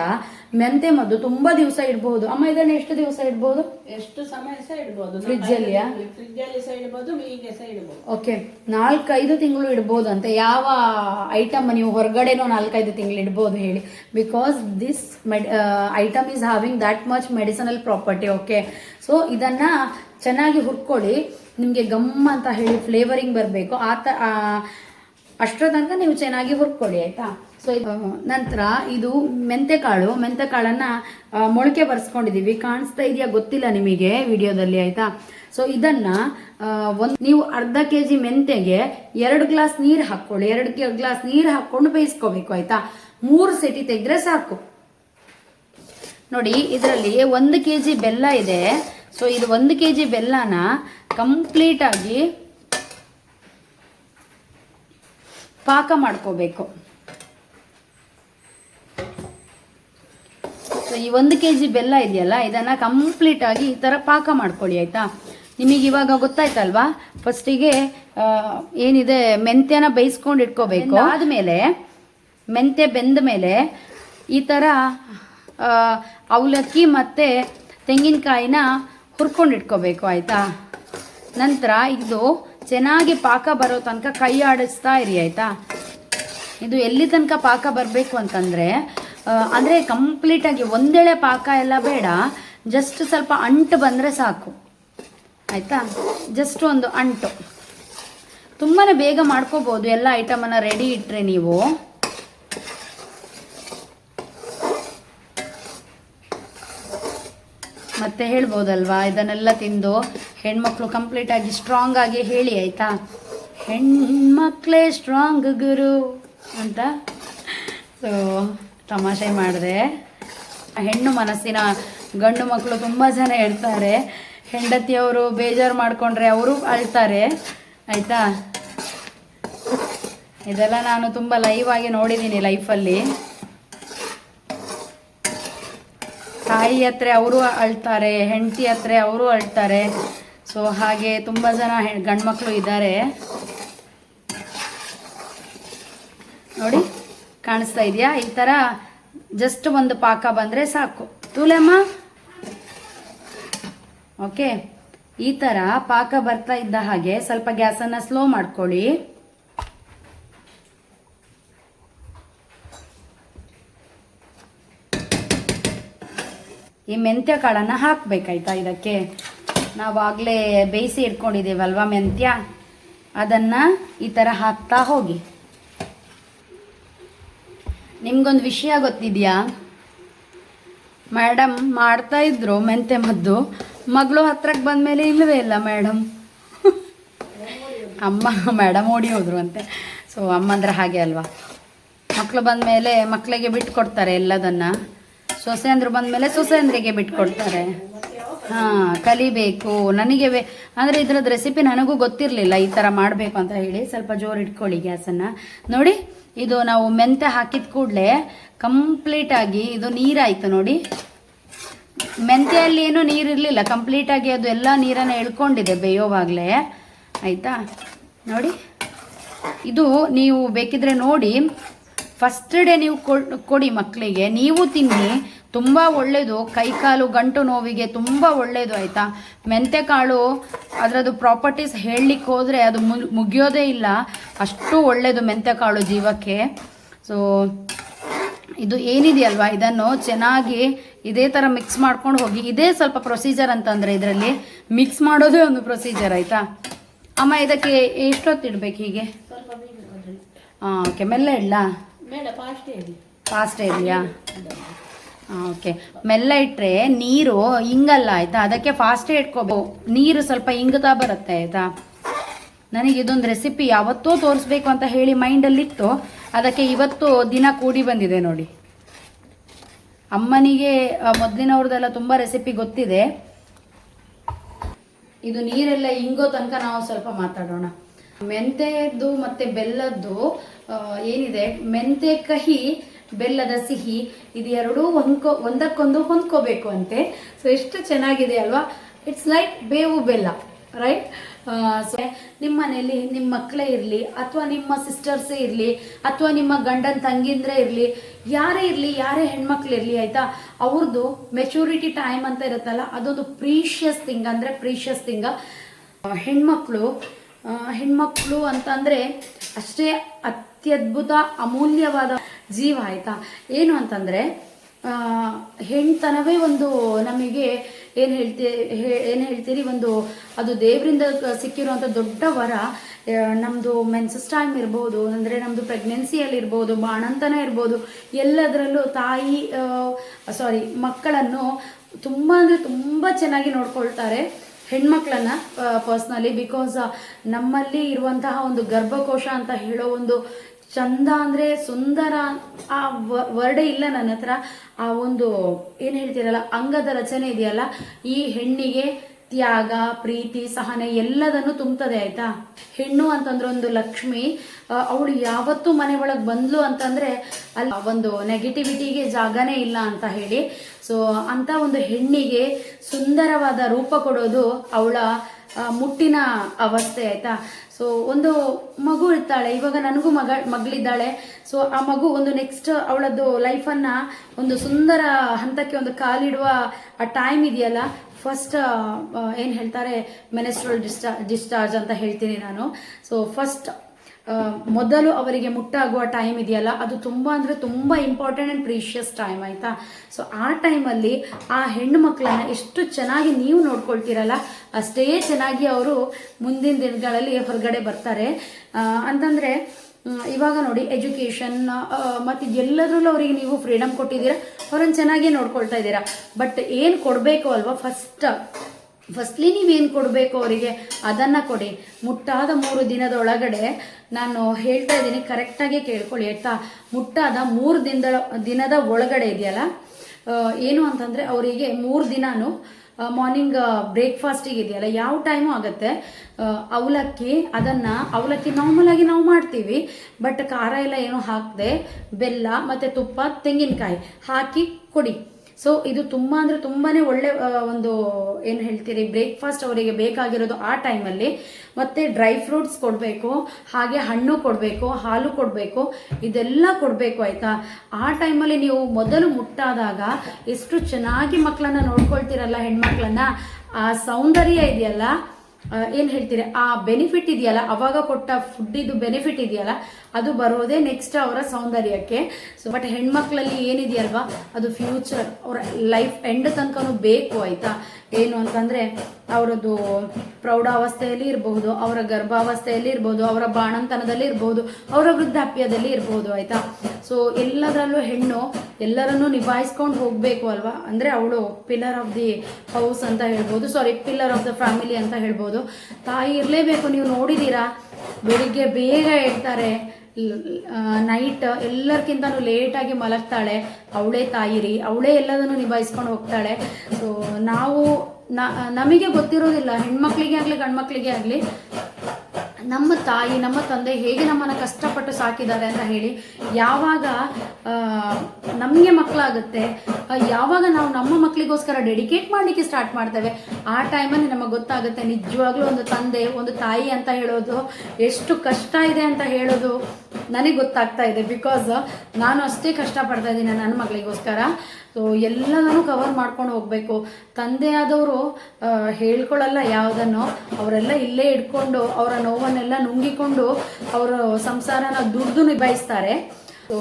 ಮೆಂತೆ ಮದ್ದು ತುಂಬಾ ದಿವಸ ಇಡಬಹುದು ಅಮ್ಮ ಇದನ್ನ ಎಷ್ಟು ದಿವಸ ಇಡಬಹುದು ಎಷ್ಟು ಸಮಯ ಸಹ ಇಡಬಹುದು ಫ್ರಿಜ್ ಅಲ್ಲಿ ಫ್ರಿಜ್ ಅಲ್ಲಿ ಸಹ ಇಡಬಹುದು ಹೀಗೆ ಸಹ ಇಡಬಹುದು ಓಕೆ ನಾಲ್ಕೈದು ತಿಂಗಳು ಇಡಬಹುದು ಅಂತ. ಯಾವ ಐಟಮ್ ನೀವು ಹೊರಗಡೆನೂ ನಾಲ್ಕೈದು ತಿಂಗಳು ಇಡಬಹುದು ಹೇಳಿ. Because this med item is having that much medicinal property okay so ಇದನ್ನ ಚೆನ್ನಾಗಿ ಹುರ್ಕೊಳ್ಳಿ. ನಿಮಗೆ ಗಮ್ ಅಂತ ಹೇಳಿ ಫ್ಲೇವರಿಂಗ್ ಬರಬೇಕು. ಆ ತ ಅಷ್ಟರ ತನಕ ನೀವು ಚೆನ್ನಾಗಿ ಹುರ್ಕೊಳ್ಳಿ, ಆಯ್ತಾ? ಸೊ ನಂತರ ಇದು ಮೆಂತೆಕಾಳು. ಮೆಂತೆ ಕಾಳನ್ನ ಮೊಳಕೆ ಬರ್ಸ್ಕೊಂಡಿದೀವಿ. ಕಾಣಿಸ್ತಾ ಇದೆಯಾ? ಗೊತ್ತಿಲ್ಲ ನಿಮಗೆ ವಿಡಿಯೋದಲ್ಲಿ, ಆಯ್ತಾ? ಸೊ ಇದನ್ನ ಒಂದು, ನೀವು ಅರ್ಧ ಕೆ ಜಿ ಮೆಂತೆಗೆ ಎರಡು ಗ್ಲಾಸ್ ನೀರು ಹಾಕೊಳ್ಳಿ ಎರಡು ಗ್ಲಾಸ್ ನೀರು ಹಾಕೊಂಡು ಬೇಯಿಸ್ಕೋಬೇಕು, ಆಯ್ತಾ? ಮೂರು ಸೆಟಿ ತೆಗೆದ್ರೆ ಸಾಕು. ನೋಡಿ, ಇದರಲ್ಲಿ ಒಂದು ಕೆ ಜಿ ಬೆಲ್ಲ ಇದೆ. ಸೊ ಇದು ಒಂದು ಕೆ ಜಿ ಬೆಲ್ಲನ ಕಂಪ್ಲೀಟ್ ಆಗಿ ಪಾಕ ಮಾಡ್ಕೋಬೇಕು. ಸೊ ಈ ಒಂದು ಕೆ ಜಿ ಬೆಲ್ಲ ಇದೆಯಲ್ಲ ಇದನ್ನ ಕಂಪ್ಲೀಟ್ ಆಗಿ ಈ ಥರ ಪಾಕ ಮಾಡ್ಕೊಳ್ಳಿ ಆಯ್ತಾ? ನಿಮಗೆ ಇವಾಗ ಗೊತ್ತಾಯ್ತಲ್ವಾ? ಫಸ್ಟಿಗೆ ಏನಿದೆ ಮೆಂತ್ಯನ ಬೇಯಿಸ್ಕೊಂಡು ಇಟ್ಕೋಬೇಕು. ಆದಮೇಲೆ ಮೆಂತ್ಯ ಬೆಂದ ಮೇಲೆ ಈ ಥರ ಅವಲಕ್ಕಿ ಮತ್ತು ತೆಂಗಿನಕಾಯಿನ ಹುರ್ಕೊಂಡು ಇಟ್ಕೋಬೇಕು ಆಯಿತಾ? ನಂತರ ಇದು ಚೆನ್ನಾಗಿ ಪಾಕ ಬರೋ ತನಕ ಕೈ ಆಡಿಸ್ತಾ ಇರಿ, ಆಯಿತಾ? ಇದು ಎಲ್ಲಿ ತನಕ ಪಾಕ ಬರಬೇಕು ಅಂತಂದರೆ ಅಂದರೆ ಕಂಪ್ಲೀಟಾಗಿ ಒಂದೆಳೆ ಪಾಕ ಎಲ್ಲ ಬೇಡ ಜಸ್ಟ್ ಸ್ವಲ್ಪ ಅಂಟು ಬಂದರೆ ಸಾಕು. ಆಯಿತಾ? ಜಸ್ಟ್ ಒಂದು ಅಂಟು. ತುಂಬಾ ಬೇಗ ಮಾಡ್ಕೋಬೋದು, ಎಲ್ಲ ಐಟಮನ್ನು ರೆಡಿ ಇಟ್ಟರೆ ನೀವು. ಮತ್ತೆ ಹೇಳ್ಬೋದಲ್ವಾ? ಇದನ್ನೆಲ್ಲ ತಿಂದು ಹೆಣ್ಮಕ್ಳು ಕಂಪ್ಲೀಟ್ ಆಗಿ ಸ್ಟ್ರಾಂಗ್ ಆಗಿ ಹೇಳಿ, ಆಯ್ತಾ? ಹೆಣ್ಮಕ್ಳೇ ಸ್ಟ್ರಾಂಗ್ ಗುರು ಅಂತ ಸೊ ತಮಾಷೆ ಮಾಡಿದೆ. ಹೆಣ್ಣು ಮನಸ್ಸಿನ ಗಂಡು ಮಕ್ಕಳು ತುಂಬ ಜನ ಹೇಳ್ತಾರೆ. ಹೆಂಡತಿಯವರು ಬೇಜಾರು ಮಾಡಿಕೊಂಡ್ರೆ ಅವರು ಅಳ್ತಾರೆ, ಆಯಿತಾ? ಇದೆಲ್ಲ ನಾನು ತುಂಬ ಲೈವ್ ಆಗಿ ನೋಡಿದ್ದೀನಿ ಲೈಫಲ್ಲಿ ತಾಯಿ ಹತ್ರ ಅವರು ಅಳ್ತಾರೆ, ಹೆಂಡತಿ ಹತ್ರ ಅವರು ಅಳ್ತಾರೆ. ಸೊ ಹಾಗೆ ತುಂಬ ಜನ ಗಂಡ್ಮಕ್ಳು ಇದ್ದಾರೆ. ನೋಡಿ, ಕಾಣಿಸ್ತಾ ಇದೆಯಾ? ಈ ಥರ ಜಸ್ಟ್ ಒಂದು ಪಾಕ ಬಂದರೆ ಸಾಕು. ತೂಲೆಮ್ಮ? ಓಕೆ ಈ ಥರ ಪಾಕ ಬರ್ತಾ ಇದ್ದ ಹಾಗೆ ಸ್ವಲ್ಪ ಗ್ಯಾಸನ್ನು ಸ್ಲೋ ಮಾಡ್ಕೊಳ್ಳಿ. ಈ ಮೆಂತ್ಯ ಕಾಳನ್ನು ಹಾಕಬೇಕಾಯ್ತಾ ಇದಕ್ಕೆ? ನಾವು ಆಗಲೇ ಬೇಯಿಸಿ ಇಟ್ಕೊಂಡಿದ್ದೀವಲ್ವಾ ಮೆಂತ್ಯ? ಅದನ್ನು ಈ ಥರ ಹಾಕ್ತಾ ಹೋಗಿ. ನಿಮ್ಗೊಂದು ವಿಷಯ ಗೊತ್ತಿದೆಯಾ? ಮೇಡಮ್ ಮಾಡ್ತಾ ಇದ್ರು ಮೆಂತ್ಯ ಮದ್ದು. ಮಗಳು ಹತ್ರಕ್ಕೆ ಬಂದಮೇಲೆ ಇಲ್ಲವೇ ಇಲ್ಲ ಮೇಡಮ್ ಅಮ್ಮ ಮೇಡಮ್ ಓಡಿ ಹೋದ್ರು ಅಂತೆ. ಸೊ ಅಮ್ಮಂದ್ರೆ ಹಾಗೆ ಅಲ್ವಾ? ಮಕ್ಕಳು ಬಂದಮೇಲೆ ಮಕ್ಕಳಿಗೆ ಬಿಟ್ಕೊಡ್ತಾರೆ ಎಲ್ಲದನ್ನ. ಸೊಸೆ ಅಂದ್ರು ಬಂದಮೇಲೆ ಸೊಸೆಂದ್ರಿಗೆ ಬಿಟ್ಕೊಡ್ತಾರೆ. ಹಾಂ, ಕಲಿಬೇಕು. ನನಗೆ ಅಂದ್ರೆ ಇದ್ರದ್ದು ರೆಸಿಪಿ ನನಗೂ ಗೊತ್ತಿರಲಿಲ್ಲ ಈ ಥರ ಮಾಡಬೇಕು ಅಂತ ಹೇಳಿ ಸ್ವಲ್ಪ ಜೋರು ಇಟ್ಕೊಳ್ಳಿ ಗ್ಯಾಸನ್ನು ನೋಡಿ, ಇದು ನಾವು ಮೆಂತೆ ಹಾಕಿದ ಕೂಡಲೇ ಕಂಪ್ಲೀಟಾಗಿ ಇದು ನೀರಾಯಿತು ನೋಡಿ. ಮೆಂತೆಯಲ್ಲಿ ಏನು ನೀರಿರಲಿಲ್ಲ. ಕಂಪ್ಲೀಟಾಗಿ ಅದು ಎಲ್ಲ ನೀರನ್ನು ಎಳ್ಕೊಂಡಿದೆ ಬೇಯೋವಾಗಲೇ. ಆಯಿತಾ? ನೋಡಿ, ಇದು ನೀವು ಬೇಕಿದ್ರೆ ನೋಡಿ. ಫಸ್ಟ್ ಡೇ ನೀವು ಕೊಡ್- ಕೊಡಿ ಮಕ್ಕಳಿಗೆ ನೀವು ತಿನ್ನಿ ತುಂಬ ಒಳ್ಳೆಯದು ಕೈಕಾಲು ಗಂಟು ನೋವಿಗೆ ತುಂಬ ಒಳ್ಳೆಯದು ಆಯಿತಾ? ಮೆಂತೆಕಾಳು ಅದರದ್ದು ಪ್ರಾಪರ್ಟೀಸ್ ಹೇಳಲಿಕ್ಕೆ ಹೋದರೆ ಅದು ಮುಗಿಯೋದೇ ಇಲ್ಲ. ಅಷ್ಟು ಒಳ್ಳೆಯದು ಮೆಂತೆಕಾಳು ಜೀವಕ್ಕೆ. ಸೊ ಇದು ಏನಿದೆಯಲ್ವಾ? ಇದನ್ನು ಚೆನ್ನಾಗಿ ಇದೇ ಥರ ಮಿಕ್ಸ್ ಮಾಡ್ಕೊಂಡು ಹೋಗಿ ಇದೇ ಸ್ವಲ್ಪ ಪ್ರೊಸೀಜರ್ ಅಂತಂದರೆ ಇದರಲ್ಲಿ ಮಿಕ್ಸ್ ಮಾಡೋದೇ ಒಂದು ಪ್ರೊಸೀಜರ್ ಆಯಿತಾ? ಅಮ್ಮ ಇದಕ್ಕೆ ಎಷ್ಟೊತ್ತು ಇಡಬೇಕು ಹೀಗೆ. ಹಾಂ ಓಕೆ ಮೆಲ್ಲ ಇಡ್ಲಾ? ಫಾಸ್ಟ್ ಇದೆಯಾ? ಓಕೆ ಮೆಲ್ಲ ಇಟ್ಟರೆ ನೀರು ಹಿಂಗಲ್ಲ ಆಯ್ತಾ? ಅದಕ್ಕೆ ಫಾಸ್ಟೇ ಇಟ್ಕೋಬೇಕು ನೀರು ಸ್ವಲ್ಪ ಹಿಂಗತಾ ಬರುತ್ತೆ ಆಯ್ತಾ? ನನಗೆ ಇದೊಂದು ರೆಸಿಪಿ ಯಾವತ್ತೂ ತೋರಿಸ್ಬೇಕು ಅಂತ ಹೇಳಿ ಮೈಂಡಲ್ಲಿತ್ತು ಅದಕ್ಕೆ ಇವತ್ತು ದಿನ ಕೂಡಿ ಬಂದಿದೆ ನೋಡಿ. ಅಮ್ಮನಿಗೆ ಮೊದಲಿನವ್ರದ್ದೆಲ್ಲ ತುಂಬ ರೆಸಿಪಿ ಗೊತ್ತಿದೆ. ಇದು ನೀರೆಲ್ಲ ಹಿಂಗೋ ತನಕ ನಾವು ಸ್ವಲ್ಪ ಮಾತಾಡೋಣ. ಮೆಂತೆಯದ್ದು ಮತ್ತೆ ಬೆಲ್ಲದ್ದು ಏನಿದೆ? ಮೆಂತೆ ಕಹಿ, ಬೆಲ್ಲದ ಸಿಹಿ ಇದು ಎರಡೂ ಹೊಂದ್ಕೋ, ಒಂದಕ್ಕೊಂದು ಹೊಂದ್ಕೋಬೇಕು ಅಂತೆ ಸೊ ಎಷ್ಟು ಚೆನ್ನಾಗಿದೆ ಅಲ್ವಾ? ಇಟ್ಸ್ ಲೈಕ್ ಬೇವು ಬೆಲ್ಲ ರೈಟ್ ಸೊ ನಿಮ್ಮ ಮನೆಯಲ್ಲಿ ನಿಮ್ಮ ಮಕ್ಕಳೇ ಇರಲಿ, ಅಥವಾ ನಿಮ್ಮ ಸಿಸ್ಟರ್ಸೇ ಇರಲಿ, ಅಥವಾ ನಿಮ್ಮ ಗಂಡನ ತಂಗಿಂದ್ರೆ ಇರಲಿ, ಯಾರೇ ಇರಲಿ, ಯಾರೇ ಹೆಣ್ಮಕ್ಳು ಇರಲಿ, ಆಯಿತಾ? ಅವ್ರದ್ದು ಮೆಚೂರಿಟಿ ಟೈಮ್ ಅಂತ ಇರುತ್ತಲ್ಲ, ಅದೊಂದು ಪ್ರೀಷಿಯಸ್ ಥಿಂಗ್ ಅಂದರೆ ಪ್ರೀಷಿಯಸ್ ಥಿಂಗ ಹೆಣ್ಮಕ್ಳು ಹೆಣ್ಮಕ್ಳು ಅಂತಂದರೆ ಅಷ್ಟೇ ಅತ್ಯದ್ಭುತ, ಅಮೂಲ್ಯವಾದ ಜೀವ ಆಯಿತಾ? ಏನು ಅಂತಂದರೆ ಹೆಣ್ತನವೇ ಒಂದು ನಮಗೆ ಏನು ಹೇಳ್ತೀ ಏನು ಹೇಳ್ತೀರಿ? ಒಂದು ಅದು ದೇವರಿಂದ ಸಿಕ್ಕಿರುವಂಥ ದೊಡ್ಡ ವರ ನಮ್ಮದು ಮೆನ್ಸಸ್ ಟೈಮ್ ಇರ್ಬೋದು, ಅಂದರೆ ನಮ್ಮದು ಪ್ರೆಗ್ನೆನ್ಸಿಯಲ್ಲಿ ಇರ್ಬೋದು, ಬಾಣಂತನ ಇರ್ಬೋದು, ಎಲ್ಲದರಲ್ಲೂ ತಾಯಿ ಸಾರಿ ಮಕ್ಕಳನ್ನು ತುಂಬ ಅಂದರೆ ತುಂಬ ಚೆನ್ನಾಗಿ ನೋಡ್ಕೊಳ್ತಾರೆ. ಹೆಣ್ಮಕ್ಳನ್ನ ಪರ್ಸ್ನಲಿ ಬಿಕಾಸ್ ನಮ್ಮಲ್ಲಿ ಇರುವಂತಹ ಒಂದು ಗರ್ಭಕೋಶ ಅಂತ ಹೇಳೋ ಒಂದು ಚಂದ ಅಂದ್ರೆ ಸುಂದರ, ಆ ವರ್ಡೇ ಇಲ್ಲ ನನ್ನ ಹತ್ರ. ಆ ಒಂದು, ಏನ್ ಹೇಳ್ತೀರಲ್ಲ, ಅಂಗದ ರಚನೆ ಇದೆಯಲ್ಲ, ಈ ಹೆಣ್ಣಿಗೆ ತ್ಯಾಗ, ಪ್ರೀತಿ, ಸಹನೆ ಎಲ್ಲದನ್ನು ತುಂಬುತ್ತದೆ, ಆಯ್ತಾ? ಹೆಣ್ಣು ಅಂತಂದ್ರೆ ಒಂದು ಲಕ್ಷ್ಮಿ ಅವಳು ಯಾವತ್ತೂ ಮನೆ ಒಳಗೆ ಬಂದ್ಲು ಅಂತಂದ್ರೆ ಅಲ್ಲಿ ಒಂದು ನೆಗೆಟಿವಿಟಿಗೆ ಜಾಗನೇ ಇಲ್ಲ ಅಂತ ಹೇಳಿ. ಸೊ ಅಂತ ಒಂದು ಹೆಣ್ಣಿಗೆ ಸುಂದರವಾದ ರೂಪ ಕೊಡೋದು ಅವಳ ಮುಟ್ಟಿನ ಅವಸ್ಥೆ, ಆಯ್ತಾ? ಸೊ ಒಂದು ಮಗು ಇರ್ತಾಳೆ, ಇವಾಗ ನನಗೂ ಮಗ, ಮಗಳಿದ್ದಾಳೆ. ಸೊ ಆ ಮಗು ಒಂದು ನೆಕ್ಸ್ಟ್ ಅವಳದ್ದು ಲೈಫನ್ನು ಒಂದು ಸುಂದರ ಹಂತಕ್ಕೆ ಒಂದು ಕಾಲಿಡುವ ಆ ಟೈಮ್ ಇದೆಯಲ್ಲ ಫಸ್ಟ್ ಏನು ಹೇಳ್ತಾರೆ ಮೆನೆಸ್ಟ್ರಲ್ ಡಿಸ್ಟಾ ಡಿಸ್ಚಾರ್ಜ್ ಅಂತ ಹೇಳ್ತೀನಿ ನಾನು. ಸೊ ಫಸ್ಟ್ ಮೊದಲು ಅವರಿಗೆ ಮುಟ್ಟಾಗುವ ಟೈಮ್ ಇದೆಯಲ್ಲ, ಅದು ತುಂಬ ಅಂದರೆ ತುಂಬ ಇಂಪಾರ್ಟೆಂಟ್ ಆ್ಯಂಡ್ ಪ್ರೀಷಿಯಸ್ ಟೈಮ್ ಆಯಿತಾ? ಸೊ ಆ ಟೈಮಲ್ಲಿ ಆ ಹೆಣ್ಣು ಮಕ್ಕಳನ್ನ ಎಷ್ಟು ಚೆನ್ನಾಗಿ ನೀವು ನೋಡ್ಕೊಳ್ತೀರಲ್ಲ, ಅಷ್ಟೇ ಚೆನ್ನಾಗಿ ಅವರು ಮುಂದಿನ ದಿನಗಳಲ್ಲಿ ಹೊರಗಡೆ ಬರ್ತಾರೆ. ಅಂತಂದರೆ ಇವಾಗ ನೋಡಿ ಎಜುಕೇಷನ್ ಮತ್ತು ಎಲ್ಲದರಲ್ಲೂ ಅವರಿಗೆ ನೀವು ಫ್ರೀಡಮ್ ಕೊಟ್ಟಿದ್ದೀರಾ? ಅವ್ರನ್ನ ಚೆನ್ನಾಗಿ ನೋಡ್ಕೊಳ್ತಾ ಇದ್ದೀರಾ? ಬಟ್ ಏನು ಕೊಡಬೇಕು ಅಲ್ವಾ ಫಸ್ಟ್ ಫಸ್ಟ್ಲಿ ನೀವೇನು ಕೊಡಬೇಕು ಅವರಿಗೆ? ಅದನ್ನು ಕೊಡಿ. ಮುಟ್ಟಾದ ಮೂರು ದಿನದ ಒಳಗಡೆ ನಾನು ಹೇಳ್ತಾ ಇದ್ದೀನಿ ಕರೆಕ್ಟಾಗಿ ಕೇಳ್ಕೊಳ್ಳಿ, ಆಯ್ತಾ? ಮುಟ್ಟಾದ ಮೂರು ದಿನದ ದಿನದ ಒಳಗಡೆ ಇದೆಯಲ್ಲ ಏನು ಅಂತಂದರೆ ಅವರಿಗೆ ಮೂರು ದಿನಾನು ಮಾರ್ನಿಂಗ್ ಬ್ರೇಕ್ಫಾಸ್ಟಿಗೆ ಇದೆಯಲ್ಲ, ಯಾವ ಟೈಮು ಆಗುತ್ತೆ? ಅವಲಕ್ಕಿ, ಅದನ್ನು ಅವಲಕ್ಕಿ ನಾರ್ಮಲಾಗಿ ನಾವು ಮಾಡ್ತೀವಿ ಬಟ್ ಖಾರ ಎಲ್ಲ ಏನು ಹಾಕದೆ, ಬೆಲ್ಲ ಮತ್ತು ತುಪ್ಪ, ತೆಂಗಿನಕಾಯಿ ಹಾಕಿ ಕೊಡಿ. ಸೊ ಇದು ತುಂಬ ಅಂದರೆ ತುಂಬಾನೇ ಒಳ್ಳೆ ಒಂದು, ಏನು ಹೇಳ್ತೀರಿ ಬ್ರೇಕ್ಫಾಸ್ಟ್ ಅವರಿಗೆ ಬೇಕಾಗಿರೋದು ಆ ಟೈಮಲ್ಲಿ ಮತ್ತೆ ಡ್ರೈ ಫ್ರೂಟ್ಸ್ ಕೊಡಬೇಕು, ಹಾಗೆ ಹಣ್ಣು ಕೊಡಬೇಕು, ಹಾಲು ಕೊಡಬೇಕು, ಇದೆಲ್ಲ ಕೊಡಬೇಕು ಆಯಿತಾ? ಆ ಟೈಮಲ್ಲಿ ನೀವು ಮೊದಲು ಮುಟ್ಟಾದಾಗ ಎಷ್ಟು ಚೆನ್ನಾಗಿ ಮಕ್ಕಳನ್ನ ನೋಡ್ಕೊಳ್ತೀರಲ್ಲ, ಹೆಣ್ಮಕ್ಳನ್ನ? ಆ ಸೌಂದರ್ಯ ಇದೆಯಲ್ಲ? ಏನು ಹೇಳ್ತೀರಿ? ಆ ಬೆನಿಫಿಟ್ ಇದೆಯಲ್ಲ, ಅವಾಗ ಕೊಟ್ಟ ಫುಡ್ಡಿದು ಬೆನಿಫಿಟ್ ಇದೆಯಲ್ಲ, ಅದು ಬರೋದೇ ನೆಕ್ಸ್ಟ್ ಅವರ ಸೌಂದರ್ಯಕ್ಕೆ. ಸೊ ಬಟ್ ಹೆಣ್ಮಕ್ಳಲ್ಲಿ ಏನಿದೆಯಲ್ವಾ? ಅದು ಫ್ಯೂಚರ್ ಅವರ ಲೈಫ್ ಎಂಡ್ ತನಕನು ಬೇಕು, ಆಯ್ತಾ? ಏನು ಅಂತಂದ್ರೆ ಅವರದ್ದು ಪ್ರೌಢಾವಸ್ಥೆಯಲ್ಲಿ ಇರಬಹುದು, ಅವರ ಗರ್ಭಾವಸ್ಥೆಯಲ್ಲಿ ಇರ್ಬೋದು ಅವರ ಬಾಣಂತನದಲ್ಲಿ ಇರಬಹುದು, ಅವರ ವೃದ್ಧಾಪ್ಯದಲ್ಲಿ ಇರಬಹುದು, ಆಯ್ತಾ? ಸೊ ಎಲ್ಲದರಲ್ಲೂ ಹೆಣ್ಣು ಎಲ್ಲರನ್ನೂ ನಿಭಾಯಿಸ್ಕೊಂಡು ಹೋಗಬೇಕು ಅಲ್ವಾ? ಅಂದರೆ ಅವಳು ಪಿಲ್ಲರ್ ಆಫ್ ದಿ ಹೌಸ್ ಅಂತ ಹೇಳ್ಬೋದು sorry pillar of the family ಅಂತ ಹೇಳ್ಬೋದು. ತಾಯಿ ಇರಲೇಬೇಕು, ನೀವು ನೋಡಿದ್ದೀರಾ ಬೆಳಿಗ್ಗೆ ಬೇಗ ಹೇಳ್ತಾರೆ ನೈಟ್ ಎಲ್ಲರಿಗಿಂತನೂ ಲೇಟಾಗಿ ಮಲಗ್ತಾಳೆ. ಅವಳೇ ತಾಯಿರಿ, ಅವಳೇ ಎಲ್ಲದನ್ನು ನಿಭಾಯಿಸ್ಕೊಂಡು ಹೋಗ್ತಾಳೆ. ಸೊ ನಾವು ನಮಗೆ ಗೊತ್ತಿರೋದಿಲ್ಲ, ಹೆಣ್ಮಕ್ಳಿಗೆ ಆಗಲಿ ಗಂಡ್ಮಕ್ಳಿಗೆ ಆಗಲಿ ನಮ್ಮ ತಾಯಿ, ನಮ್ಮ ತಂದೆ ಹೇಗೆ ನಮ್ಮನ್ನು ಕಷ್ಟಪಟ್ಟು ಸಾಕಿದ್ದಾರೆ ಅಂತ ಹೇಳಿ ಯಾವಾಗ ನಮಗೆ ಮಕ್ಕಳಾಗುತ್ತೆ ಯಾವಾಗ ನಾವು ನಮ್ಮ ಮಕ್ಕಳಿಗೋಸ್ಕರ ಡೆಡಿಕೇಟ್ ಮಾಡಲಿಕ್ಕೆ ಸ್ಟಾರ್ಟ್ ಮಾಡ್ತೇವೆ, ಆ ಟೈಮಲ್ಲಿ ನಮಗೆ ಗೊತ್ತಾಗುತ್ತೆ ನಿಜವಾಗ್ಲೂ ಒಂದು ತಂದೆ, ಒಂದು ತಾಯಿ ಅಂತ ಹೇಳೋದು ಎಷ್ಟು ಕಷ್ಟ ಇದೆ ಅಂತ ಹೇಳೋದು. ನನಗೆ ಗೊತ್ತಾಗ್ತಾ ಇದೆ ಬಿಕಾಸ್ ನಾನು ಅಷ್ಟೇ ಕಷ್ಟಪಡ್ತಾ ಇದ್ದೀನಿ ನನ್ನ ಮಗಳಿಗೋಸ್ಕರ. ಸೊ ಎಲ್ಲದನ್ನು ಕವರ್ ಮಾಡ್ಕೊಂಡು ಹೋಗಬೇಕು. ಆದವರು ಹೇಳ್ಕೊಳ್ಳಲ್ಲ ಯಾವುದನ್ನು. ಅವರೆಲ್ಲ ಇಲ್ಲೇ ಇಟ್ಕೊಂಡು, ಅವರ ನೋವನ್ನೆಲ್ಲ ನುಂಗಿಕೊಂಡು ಅವರ ಸಂಸಾರನ ದುಡ್ದು ನಿಭಾಯಿಸ್ತಾರೆ. ಸೊ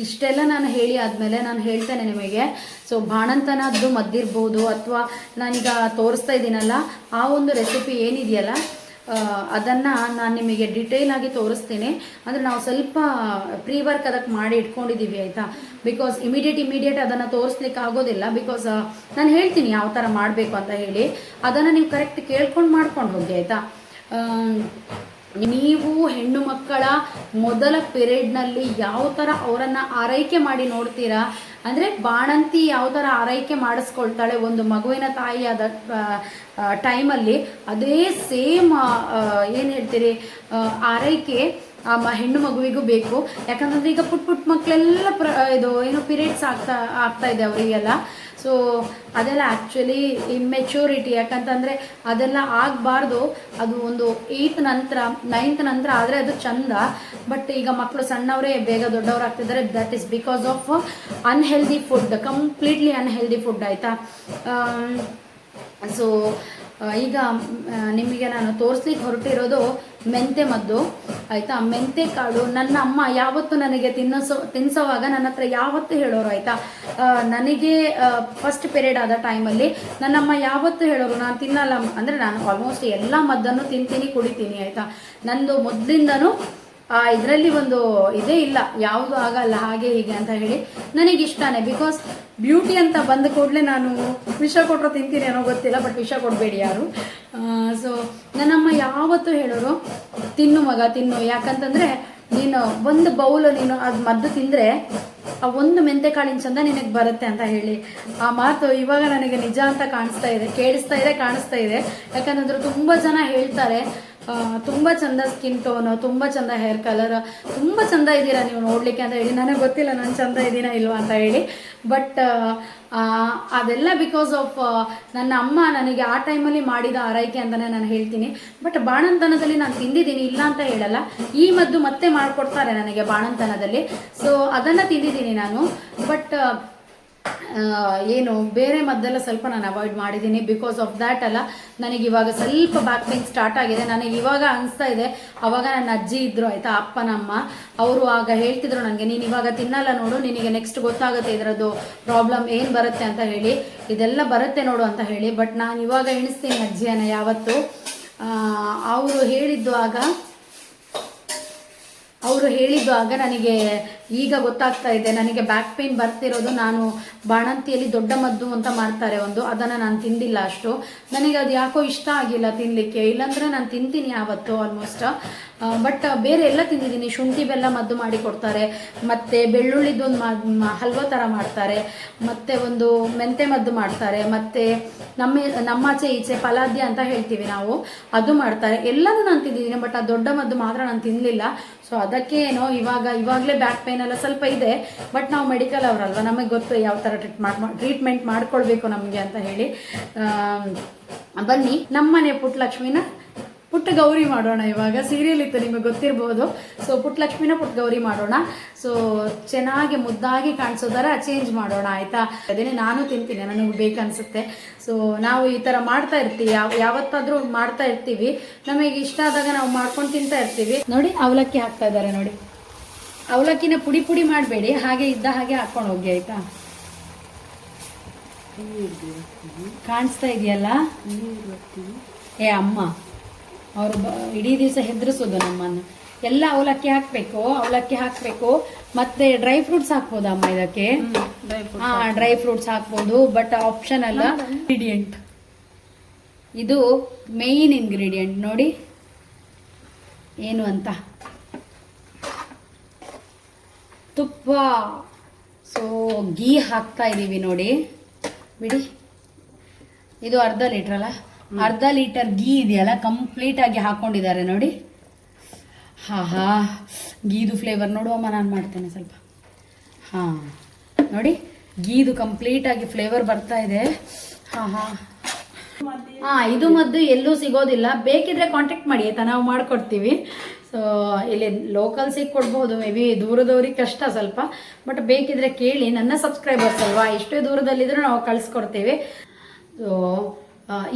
ಇಷ್ಟೆಲ್ಲ ನಾನು ಹೇಳಿ ಆದಮೇಲೆ ನಾನು ಹೇಳ್ತೇನೆ ನಿಮಗೆ. ಸೊ ಬಾಣಂತನದ್ದು ಮದ್ದಿರ್ಬೋದು ಅಥವಾ ನಾನೀಗ ತೋರಿಸ್ತಾ ಇದ್ದೀನಲ್ಲ, ಆ ಒಂದು ರೆಸಿಪಿ ಏನಿದೆಯಲ್ಲ ಅದನ್ನು ನಾನು ನಿಮಗೆ ಡಿಟೇಲ್ ಆಗಿ ತೋರಿಸ್ತೀನಿ. ಅಂದರೆ ನಾವು ಸ್ವಲ್ಪ ಪ್ರೀ ವರ್ಕ್ ಅದಕ್ಕೆ ಮಾಡಿ ಇಟ್ಕೊಂಡಿದ್ದೀವಿ ಆಯಿತಾ? ಬಿಕಾಸ್ ಇಮಿಡಿಯೇಟ್ ಇಮಿಡಿಯೇಟ್ ಅದನ್ನು ತೋರಿಸ್ಲಿಕ್ಕೆ ಆಗೋದಿಲ್ಲ. ಬಿಕಾಸ್ ನಾನು ಹೇಳ್ತೀನಿ ಯಾವ ಥರ ಮಾಡಬೇಕು ಅಂತ ಹೇಳಿ. ಅದನ್ನು ನೀವು ಕರೆಕ್ಟ್ ಕೇಳ್ಕೊಂಡು ಮಾಡ್ಕೊಂಡು ಹೋಗಿ ಆಯಿತಾ? ನೀವು ಹೆಣ್ಣು ಮಕ್ಕಳ ಮೊದಲ ಪಿರಿಯಡ್ನಲ್ಲಿ ಯಾವ ಥರ ಅವರನ್ನ ಆರೈಕೆ ಮಾಡಿ ನೋಡ್ತೀರಾ? ಅಂದರೆ ಬಾಣಂತಿ ಯಾವ ಥರ ಆರೈಕೆ ಮಾಡಿಸ್ಕೊಳ್ತಾಳೆ ಒಂದು ಮಗುವಿನ ತಾಯಿಯಾದ ಟೈಮಲ್ಲಿ ಅದೇ ಸೇಮ್ ಏನು ಹೇಳ್ತೀರಿ ಆರೈಕೆ ಆ ಮ, ಹೆಣ್ಣು ಮಗುವಿಗೂ ಬೇಕು. ಯಾಕಂತಂದ್ರೆ ಈಗ ಪುಟ್ ಪುಟ್ ಮಕ್ಕಳೆಲ್ಲ ಪ್ರ, ಇದು, ಏನು ಪಿರಿಯಡ್ಸ್ ಆಗ್ತಾ ಆಗ್ತಾ ಇದೆ ಅವರಿಗೆಲ್ಲ. ಸೊ ಅದೆಲ್ಲ ಆ್ಯಕ್ಚುಲಿ ಇಮ್ಮೆಚ್ಯೂರಿಟಿ ಯಾಕಂತಂದರೆ ಅದೆಲ್ಲ ಆಗಬಾರ್ದು. ಅದು ಒಂದು ಏಯ್ತ್ ನಂತರ ನೈನ್ತ್ ನಂತರ ಆದರೆ ಅದು ಚಂದ. ಬಟ್ ಈಗ ಮಕ್ಕಳು ಸಣ್ಣವರೇ, ಬೇಗ ದೊಡ್ಡವರಾಗ್ತಿದ್ದಾರೆ. That is because of unhealthy food completely unhealthy food ಆಯಿತಾ? ಸೊ ಈಗ ನಿಮಗೆ ನಾನು ತೋರಿಸ್ಲಿಕ್ಕೆ ಹೊರಟಿರೋದು ಮೆಂತೆ ಮದ್ದು, ಆಯಿತಾ? ಮೆಂತೆ ಕಾಳು ನನ್ನ ಅಮ್ಮ ಯಾವತ್ತು ನನಗೆ ತಿನ್ನಿಸೋ, ತಿನ್ನಿಸೋವಾಗ ನನ್ನ ಹತ್ರ ಯಾವತ್ತು ಹೇಳೋರು, ಆಯಿತಾ? ನನಗೆ ಫಸ್ಟ್ ಪೀರಿಯಡ್ ಆದ ಟೈಮಲ್ಲಿ ನನ್ನಮ್ಮ ಯಾವತ್ತು ಹೇಳೋರು, ನಾನು ತಿನ್ನಲ್ಲ ಅಂದರೆ ನಾನು ಆಲ್ಮೋಸ್ಟ್ ಎಲ್ಲ ಮದ್ದನ್ನು ತಿಂತೀನಿ, ಕುಡಿತೀನಿ, ಆಯಿತಾ? ನಂದು ಮೊದಲಿಂದನೂ ಇದರಲ್ಲಿ ಒಂದು ಇದೇ ಇಲ್ಲ. ಯಾವುದು ಆಗಲ್ಲ ಹಾಗೆ ಹೀಗೆ ಅಂತ ಹೇಳಿ ನನಗೆ ಇಷ್ಟನೇ ಬಿಕಾಸ್ ಬ್ಯೂಟಿ ಅಂತ ಬಂದ ಕೂಡಲೇ ನಾನು ವಿಷ ಕೊಟ್ಟರು ತಿಂತೀನಿ ಅನ್ನೋ ಗೊತ್ತಿಲ್ಲ ಬಟ್ ವಿಷ ಕೊಡಬೇಡಿ ಯಾರು. ಸೊ ನನ್ನಮ್ಮ ಯಾವತ್ತೂ ಹೇಳೋರು ತಿನ್ನು ಮಗ ತಿನ್ನು. ಯಾಕಂತಂದರೆ ನೀನು ಒಂದು ಬೌಲು ನೀನು ಅದು ಮದ್ದು ತಿಂದರೆ ಆ ಒಂದು ಮೆಂತೆ ಕಾಳಿನ ಚಂದ ನಿನಗೆ ಬರುತ್ತೆ ಅಂತ ಹೇಳಿ. ಆ ಮಾತು ಇವಾಗ ನನಗೆ ನಿಜ ಅಂತ ಕಾಣಿಸ್ತಾ ಇದೆ ಕೇಳಿಸ್ತಾ ಇದೆ ಕಾಣಿಸ್ತಾ ಇದೆ. ಯಾಕಂತಂದ್ರೆ ತುಂಬ ಜನ ಹೇಳ್ತಾರೆ ಆ, ತುಂಬ ಚಂದ ಸ್ಕಿನ್ ಟೋನು ತುಂಬ ಚಂದ ಹೇರ್ ಕಲರ್ ತುಂಬ ಚಂದ ಇದ್ದೀರಾ ನೀವು ನೋಡಲಿಕ್ಕೆ ಅಂತ ಹೇಳಿ. ನನಗೆ ಗೊತ್ತಿಲ್ಲ ನಾನು ಚಂದ ಇದ್ದೀನಾ ಇಲ್ವಾ ಅಂತ ಹೇಳಿ. ಬಟ್ ಅದೆಲ್ಲ ಬಿಕಾಸ್ ಆಫ್ ನನ್ನ ಅಮ್ಮ ನನಗೆ ಆ ಟೈಮಲ್ಲಿ ಮಾಡಿದ ಆರೈಕೆ ಅಂತಲೇ ನಾನು ಹೇಳ್ತೀನಿ. ಬಟ್ ಬಾಣಂತನದಲ್ಲಿ ನಾನು ತಿಂದಿದ್ದೀನಿ, ಇಲ್ಲ ಅಂತ ಹೇಳಲ್ಲ. ಈ ಮದ್ದು ಮತ್ತೆ ಮಾಡಿಕೊಡ್ತಾರೆ ನನಗೆ ಬಾಣಂತನದಲ್ಲಿ. ಸೊ ಅದನ್ನು ತಿಂದಿದ್ದೀನಿ ನಾನು. ಬಟ್ ಏನು, ಬೇರೆ ಮದ್ದೆಲ್ಲ ಸ್ವಲ್ಪ ನಾನು ಅವಾಯ್ಡ್ ಮಾಡಿದ್ದೀನಿ. ಬಿಕಾಸ್ ಆಫ್ ದ್ಯಾಟ್ ಅಲ್ಲ, ನನಗೆ ಇವಾಗ ಸ್ವಲ್ಪ ಬ್ಯಾಕ್ ಪೇನ್ ಸ್ಟಾರ್ಟ್ ಆಗಿದೆ. ನನಗೆ ಇವಾಗ ಅನಿಸ್ತಾ ಇದೆ, ಅವಾಗ ನನ್ನ ಅಜ್ಜಿ ಇದ್ರು, ಆಯ್ತಾ, ಅಪ್ಪನಮ್ಮ. ಅವರು ಆಗ ಹೇಳ್ತಿದ್ರು ನನಗೆ ನೀನು ಇವಾಗ ತಿನ್ನಲ್ಲ ನೋಡು, ನಿನಗೆ ನೆಕ್ಸ್ಟ್ ಗೊತ್ತಾಗುತ್ತೆ ಇದರದ್ದು ಪ್ರಾಬ್ಲಮ್ ಏನು ಬರುತ್ತೆ ಅಂತ ಹೇಳಿ. ಇದೆಲ್ಲ ಬರುತ್ತೆ ನೋಡು ಅಂತ ಹೇಳಿ. ಬಟ್ ನಾನು ಇವಾಗ ಎಣಿಸ್ತೀನಿ ಅಜ್ಜಿಯನ್ನು ಯಾವತ್ತು. ಅವರು ಹೇಳಿದ್ದು ಆಗ ಅವರು ಹೇಳಿದ್ದು ಆಗ ನನಗೆ ಈಗ ಗೊತ್ತಾಗ್ತಾ ಇದೆ, ನನಗೆ ಬ್ಯಾಕ್ ಪೇನ್ ಬರ್ತಿರೋದು ನಾನು ಬಾಣಂತಿಯಲ್ಲಿ ದೊಡ್ಡ ಮದ್ದು ಅಂತ ಮಾಡ್ತಾರೆ ಒಂದು, ಅದನ್ನು ನಾನು ತಿಂದಿಲ್ಲ ಅಷ್ಟು. ನನಗೆ ಅದು ಯಾಕೋ ಇಷ್ಟ ಆಗಿಲ್ಲ ತಿನ್ನಲಿಕ್ಕೆ ಇಲ್ಲಾಂದ್ರೆ ನಾನು ತಿಂತೀನಿ ಯಾವತ್ತು ಆಲ್ಮೋಸ್ಟ್ ಬಟ್ ಬೇರೆ ಎಲ್ಲ ತಿಂದಿದ್ದೀನಿ. ಶುಂಠಿ ಬೆಲ್ಲ ಮದ್ದು ಮಾಡಿ ಕೊಡ್ತಾರೆ. ಮತ್ತು ಬೆಳ್ಳುಳ್ಳಿದ್ದು ಒಂದು ಹಲ್ವ ಥರ ಮಾಡ್ತಾರೆ. ಮತ್ತು ಒಂದು ಮೆಂತೆ ಮದ್ದು ಮಾಡ್ತಾರೆ. ಮತ್ತು ನಮ್ಮ, ನಮ್ಮಾಚೆ ಈಚೆ ಫಲಾದ್ಯ ಅಂತ ಹೇಳ್ತೀವಿ ನಾವು. ಅದು ಮಾಡ್ತಾರೆ. ಎಲ್ಲನೂ ನಾನು ತಿಂದಿದ್ದೀನಿ ಬಟ್ ಆ ದೊಡ್ಡ ಮದ್ದು ಮಾತ್ರ ನಾನು ತಿನ್ನಲಿಲ್ಲ ಸೊ ಅದಕ್ಕೆ ಏನೋ ಇವಾಗ, ಇವಾಗಲೇ ಬ್ಯಾಕ್ ಪೇನ್ ಎಲ್ಲ ಸ್ವಲ್ಪ ಇದೆ. ಬಟ್ ನಾವು ಮೆಡಿಕಲ್ ಅವರಲ್ವ? ನಮಗೆ ಗೊತ್ತು ಯಾವ ಥರ ಟ್ರೀಟ್ ಮಾಡಿ ಟ್ರೀಟ್ಮೆಂಟ್ ಮಾಡ್ಕೊಳ್ಬೇಕು ನಮಗೆ ಅಂತ ಹೇಳಿ. ಬನ್ನಿ. ನಮ್ಮನೆ ಪುಟ್ಟಲಕ್ಷ್ಮಿನ ಪುಟ್ಟ ಗೌರಿ ಮಾಡೋಣ ಇವಾಗ. ಸೀರಿಯಲ್ ಇತ್ತು ನಿಮಗೆ ಗೊತ್ತಿರ್ಬೋದು. ಸೊ ಪುಟ್ಟಲಕ್ಷ್ಮಿನ ಪುಟ್ಟ ಗೌರಿ ಮಾಡೋಣ. ಸೊ ಚೆನ್ನಾಗಿ ಮುದ್ದಾಗಿ ಕಾಣಿಸೋ ಥರ ಚೇಂಜ್ ಮಾಡೋಣ ಆಯಿತಾ? ಅದೇನೆ ನಾನು ತಿಂತೀನಿ ನನಗೆ ಬೇಕನ್ಸುತ್ತೆ ಸೊ ನಾವು ಈ ಥರ ಮಾಡ್ತಾ ಇರ್ತೀವಿ. ಯಾವ ಯಾವತ್ತಾದರೂ ಮಾಡ್ತಾ ಇರ್ತೀವಿ. ನಮಗೆ ಇಷ್ಟ ಆದಾಗ ನಾವು ಮಾಡ್ಕೊಂಡು ತಿಂತಾ ಇರ್ತೀವಿ. ನೋಡಿ ಅವಲಕ್ಕಿ ಹಾಕ್ತಾ ಇದ್ದಾರೆ ನೋಡಿ. ಅವಲಕ್ಕಿನ ಪುಡಿ ಪುಡಿ ಮಾಡಬೇಡಿ. ಹಾಗೆ ಇದ್ದ ಹಾಗೆ ಹಾಕ್ಕೊಂಡು ಹೋಗಿ ಆಯಿತಾ? ಕಾಣಿಸ್ತಾ ಇದೆಯಲ್ಲ? ಏ ಅಮ್ಮ. ಅವರು ಇಡೀ ದಿವಸ ಹೆದರಿಸೋದು ನಮ್ಮನ್ನು. ಎಲ್ಲ ಅವಲಕ್ಕಿ ಹಾಕಬೇಕು ಅವಲಕ್ಕಿ ಹಾಕಬೇಕು. ಮತ್ತೆ ಡ್ರೈ ಫ್ರೂಟ್ಸ್ ಹಾಕ್ಬೋದು ಅಮ್ಮ ಇದಕ್ಕೆ? ಹಾ ಡ್ರೈ ಫ್ರೂಟ್ಸ್ ಹಾಕ್ಬೋದು ಬಟ್ ಆಪ್ಷನ್ ಅಲ್ಲ ಇಂಗ್ರೀಡಿಯಂಟ್ ಇದು ಮೇನ್ ಇಂಗ್ರೀಡಿಯಂಟ್ ನೋಡಿ. ಏನು ಅಂತ? ತುಪ್ಪ. ಸೊ ಗೀ ಹಾಕ್ತಾ ಇದ್ದೀವಿ ನೋಡಿ. ಬಿಡಿ. ಇದು ಅರ್ಧ ಲೀಟ್ರ್ ಅಲ್ಲ? ಅರ್ಧ ಲೀಟರ್ ಗೀ ಇದೆಯಲ್ಲ ಕಂಪ್ಲೀಟ್ ಆಗಿ ಹಾಕೊಂಡಿದ್ದಾರೆ ನೋಡಿ. ಹಾ ಹಾ ಗೀದು ಫ್ಲೇವರ್ ನೋಡುವಮ್ಮ, ನಾನು ಮಾಡ್ತೇನೆ ಸ್ವಲ್ಪ. ಹಾ, ನೋಡಿ, ಗೀದು ಕಂಪ್ಲೀಟ್ ಆಗಿ ಫ್ಲೇವರ್ ಬರ್ತಾ ಇದೆ. ಹಾ ಹಾ ಹಾ ಇದು ಮದ್ದು ಎಲ್ಲೂ ಸಿಗೋದಿಲ್ಲ. ಬೇಕಿದ್ರೆ ಕಾಂಟ್ಯಾಕ್ಟ್ ಮಾಡಿ, ಆಯ್ತಾ? ನಾವು ಮಾಡ್ಕೊಡ್ತೀವಿ. ಸೊ ಇಲ್ಲಿ ಲೋಕಲ್ ಕೊಡ್ಬೋದು ಮೇ ಬಿ ದೂರದವ್ರಿಗೆ ಕಷ್ಟ ಸ್ವಲ್ಪ. ಬಟ್ ಬೇಕಿದ್ರೆ ಕೇಳಿ, ನನ್ನ ಸಬ್ಸ್ಕ್ರೈಬರ್ಸ್ ಅಲ್ವಾ? ಎಷ್ಟೇ ದೂರದಲ್ಲಿದ್ರೂ ನಾವು ಕಳಿಸ್ಕೊಡ್ತೀವಿ. ಸೊ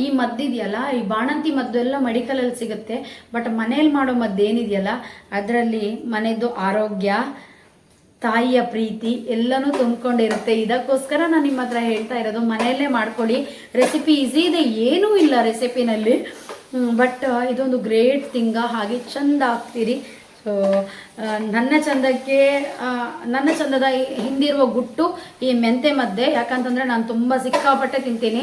ಈ ಮದ್ದಿದೆಯಲ್ಲ, ಈ ಬಾಣಂತಿ ಮದ್ದು ಎಲ್ಲ ಮೆಡಿಕಲಲ್ಲಿ ಸಿಗುತ್ತೆ, ಬಟ್ ಮನೇಲಿ ಮಾಡೋ ಮದ್ದು ಏನಿದೆಯಲ್ಲ, ಅದರಲ್ಲಿ ಮನೆಯದು ಆರೋಗ್ಯ, ತಾಯಿಯ ಪ್ರೀತಿ ಎಲ್ಲನೂ ತುಂಬಿಕೊಂಡಿರುತ್ತೆ. ಇದಕ್ಕೋಸ್ಕರ ನಾನು ನಿಮ್ಮ ಹತ್ರ ಹೇಳ್ತಾ ಇರೋದು, ಮನೆಯಲ್ಲೇ ಮಾಡ್ಕೊಳ್ಳಿ. ರೆಸಿಪಿ ಈಸಿ ಇದೆ, ಏನೂ ಇಲ್ಲ ರೆಸಿಪಿನಲ್ಲಿ. ಬಟ್ ಇದೊಂದು ಗ್ರೇಟ್ ತಿಂಗ, ಹಾಗೆ ಚೆಂದ ಆಗ್ತೀರಿ. ಸೊ ನನ್ನ ಚಂದಕ್ಕೆ ನನ್ನ ಚಂದದ ಹಿಂದಿರುವ ಗುಟ್ಟು ಈ ಮೆಂತೆ ಮದ್ದೆ. ಯಾಕಂತಂದರೆ ನಾನು ತುಂಬ ಸಿಕ್ಕಾಪಟ್ಟೆ ತಿಂತೀನಿ.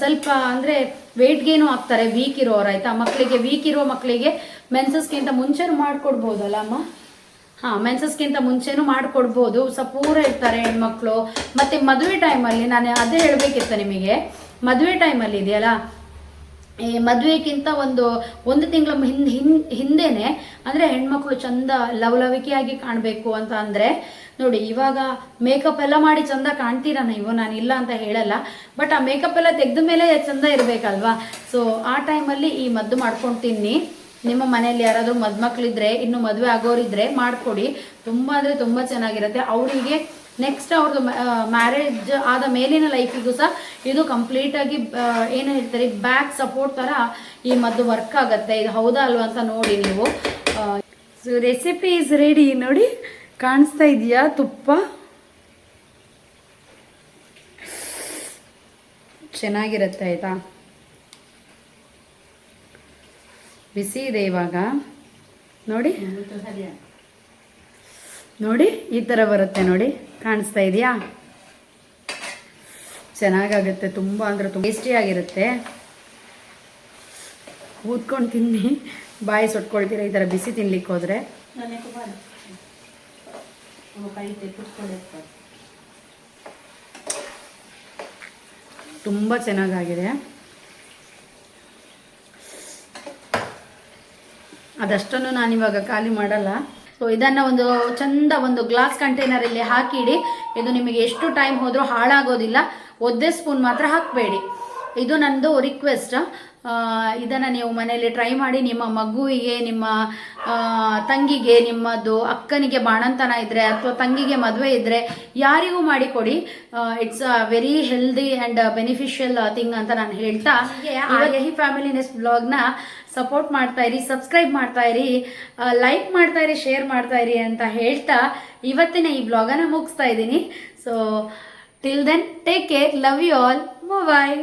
ಸ್ವಲ್ಪ ಅಂದರೆ ವೆಯ್ಟ್ ಗೇನು ಆಗ್ತಾರೆ ವೀಕ್ ಇರೋರು ಆಯಿತಾ? ಮಕ್ಕಳಿಗೆ ವೀಕ್ ಇರೋ ಮಕ್ಕಳಿಗೆ ಮೆನ್ಸಸ್ಗಿಂತ ಮುಂಚೆನು ಮಾಡಿಕೊಡ್ಬೋದಲ್ಲ ಅಮ್ಮ? ಹಾ ಮೆನ್ಸಸ್ಗಿಂತ ಮುಂಚೆನೂ ಮಾಡಿಕೊಡ್ಬೋದು. ಸಪೂರ ಇರ್ತಾರೆ ಹೆಣ್ಮಕ್ಳು. ಮತ್ತೆ ಮದುವೆ ಟೈಮಲ್ಲಿ ನಾನು ಅದೇ ಹೇಳಬೇಕಿತ್ತು ನಿಮಗೆ. ಮದುವೆ ಟೈಮಲ್ಲಿ ಇದೆಯಲ್ಲ? ಈ ಮದುವೆಗಿಂತ ಒಂದು ಒಂದು ತಿಂಗಳ ಹಿಂದ್ ಹಿಂದೇನೆ ಹಿಂದೆನೆ, ಅಂದರೆ ಹೆಣ್ಮಕ್ಳು ಚಂದ ಲವಲವಿಕೆಯಾಗಿ ಕಾಣಬೇಕು ಅಂತ ಅಂದರೆ, ನೋಡಿ, ಇವಾಗ ಮೇಕಪ್ ಎಲ್ಲ ಮಾಡಿ ಚಂದ ಕಾಣ್ತೀರಾ ನೀವು ನಾನು ಇಲ್ಲ ಅಂತ ಹೇಳಲ್ಲ. ಬಟ್ ಆ ಮೇಕಪ್ ಎಲ್ಲ ತೆಗೆದ ಮೇಲೆ ಚಂದ ಇರಬೇಕಲ್ವಾ? ಸೊ ಆ ಟೈಮಲ್ಲಿ ಈ ಮದ್ದು ಮಾಡ್ಕೊಂಡು ತಿನ್ನಿ. ನಿಮ್ಮ ಮನೆಯಲ್ಲಿ ಯಾರಾದರೂ ಮದುಮಕ್ಳಿದ್ರೆ, ಇನ್ನು ಮದುವೆ ಆಗೋರಿದ್ರೆ ಮಾಡಿಕೊಡಿ. ತುಂಬ ಅಂದರೆ ತುಂಬ ಚೆನ್ನಾಗಿರುತ್ತೆ. ಅವರಿಗೆ ನೆಕ್ಸ್ಟ್ ಅವ್ರದ್ದು ಮ್ಯಾರೇಜ್ ಆದ ಮೇಲಿನ ಲೈಫಿಗೂ ಸಹ ಇದು ಕಂಪ್ಲೀಟಾಗಿ ಏನು ಹೇಳ್ತಾರೆ ಬ್ಯಾಕ್ ಸಪೋರ್ಟ್ ಥರ ಈ ಮದ್ದು ವರ್ಕ್ ಆಗುತ್ತೆ. ಇದು ಹೌದಾ ಅಲ್ವಾ ಅಂತ ನೋಡಿ ನೀವು. ಸೊ ರೆಸಿಪಿ ಇಸ್ ರೆಡಿ ನೋಡಿ ಕಾಣಿಸ್ತಾ ಇದೆಯಾ ತುಪ್ಪ? ಚೆನ್ನಾಗಿರುತ್ತೆ ಆಯಿತಾ? ಬಿಸಿ ಇದೆ ಇವಾಗ. ನೋಡಿ. ನೋಡಿ ಈ ಥರ ಬರುತ್ತೆ ನೋಡಿ. ಕಾಣಿಸ್ತಾ ಇದೆಯಾ? ಚೆನ್ನಾಗಾಗುತ್ತೆ ತುಂಬ ಅಂದರೆ ತುಂಬ ಟೇಸ್ಟಿಯಾಗಿರುತ್ತೆ ಊದ್ಕೊಂಡು ತಿನ್ನಿ. ಬಾಯಿ ಸೊಟ್ಕೊಳ್ತೀರ? ಈ ಥರ ಬಿಸಿ ತಿನ್ಲಿಕ್ಕೆ ಹೋದರೆ. ತುಂಬ ಚೆನ್ನಾಗಾಗಿದೆ. ಅದಷ್ಟನ್ನು ನಾನಿವಾಗ ಖಾಲಿ ಮಾಡಲ್ಲ. ಸೊ ಇದನ್ನ ಒಂದು ಚಂದ ಒಂದು ಗ್ಲಾಸ್ ಕಂಟೈನರ್ ಕಂಟೈನರಲ್ಲಿ ಹಾಕಿಡಿ. ಇದು ನಿಮಗೆ ಎಷ್ಟು ಟೈಮ್ ಹೋದ್ರೂ ಹಾಳಾಗೋದಿಲ್ಲ. ಒದ್ದೆ ಸ್ಪೂನ್ ಮಾತ್ರ ಹಾಕಬೇಡಿ. ಇದು ನಂದು ರಿಕ್ವೆಸ್ಟ್ ಇದನ್ನ ನೀವು ಮನೆಯಲ್ಲಿ ಟ್ರೈ ಮಾಡಿ ನಿಮ್ಮ ಮಗುವಿಗೆ ನಿಮ್ಮ ತಂಗಿಗೆ ನಿಮ್ಮದು ಅಕ್ಕನಿಗೆ ಬಾಣಂತನ ಇದ್ರೆ ಅಥವಾ ತಂಗಿಗೆ ಮದುವೆ ಇದ್ರೆ ಯಾರಿಗೂ ಮಾಡಿಕೊಡಿ it's a very healthy and beneficial thing ಅಂತ ನಾನು ಹೇಳ್ತಾ ಈ ಫ್ಯಾಮಿಲಿ ಬ್ಲಾಗ್ ಬ್ಲಾಗ್ನ ಸಪೋರ್ಟ್ ಮಾಡ್ತಾ ಇರಿ, ಸಬ್ಸ್ಕ್ರೈಬ್ ಮಾಡ್ತಾ ಇರಿ ಲೈಕ್ ಮಾಡ್ತಾ ಇರಿ, ಶೇರ್ ಮಾಡ್ತಾ ಇರಿ ಅಂತ ಹೇಳ್ತಾ ಇವತ್ತಿನ ಈ ಬ್ಲಾಗನ್ನು ಮುಗಿಸ್ತಾ ಇದ್ದೀನಿ. So till then take care love you all bye